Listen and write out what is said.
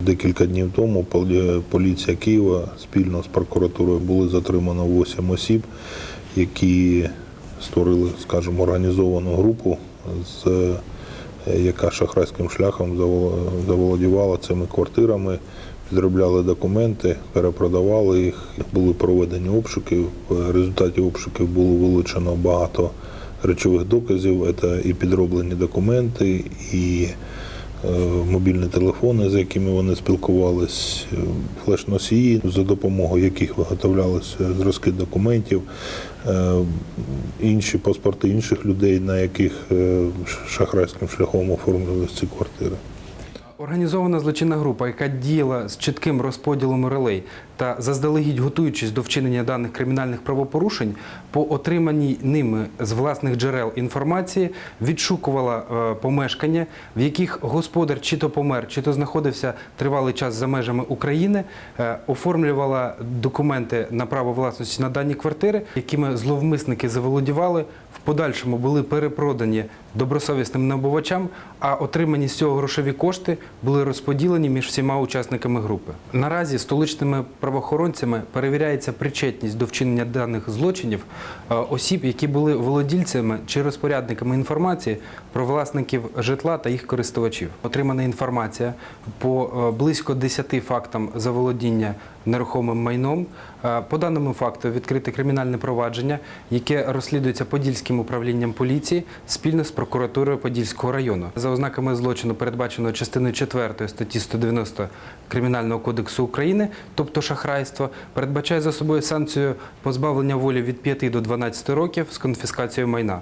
Декілька днів тому полі- поліція Києва спільно з прокуратурою були затримано 8 осіб, які створили, скажімо, організовану групу, з, е, яка шахрайським шляхом заволодівала цими квартирами, підробляли документи, перепродавали їх. Були проведені обшуки. В результаті обшуків було вилучено багато речових доказів. Це і підроблені документи, і мобільні телефони, з якими вони спілкувались, е, флеш-носії, за допомогою яких виготовлялися зразки документів, е, інші паспорти інших людей, на яких е, шахрайським шляхом оформлювалися ці квартири. Організована злочинна група, яка діяла з чітким розподілом ролей та заздалегідь готуючись до вчинення даних кримінальних правопорушень, по отриманій ними з власних джерел інформації відшукувала е, помешкання, в яких господар чи то помер, чи то знаходився тривалий час за межами України, е, оформлювала документи на право власності на дані квартири, якими зловмисники заволодівали, в подальшому були перепродані добросовісним набувачам, а отримані з цього грошові кошти були розподілені між всіма учасниками групи. Наразі столичними правоохоронцями перевіряється причетність до вчинення даних злочинів е, осіб, які були володільцями чи розпорядниками інформації про власників житла та їх користувачів. Отримана інформація по е, близько 10 фактам заволодіння нерухомим майном. Е, По даному факту відкрите кримінальне провадження, яке розслідується Подільським управлінням поліції спільно з прокуратурою Подільського району. За ознаками злочину, передбаченого частиною 4 статті 190 Кримінального кодексу України, тобто шахрайство, передбачає за собою санкцію позбавлення волі від 5 до 12 років з конфіскацією майна.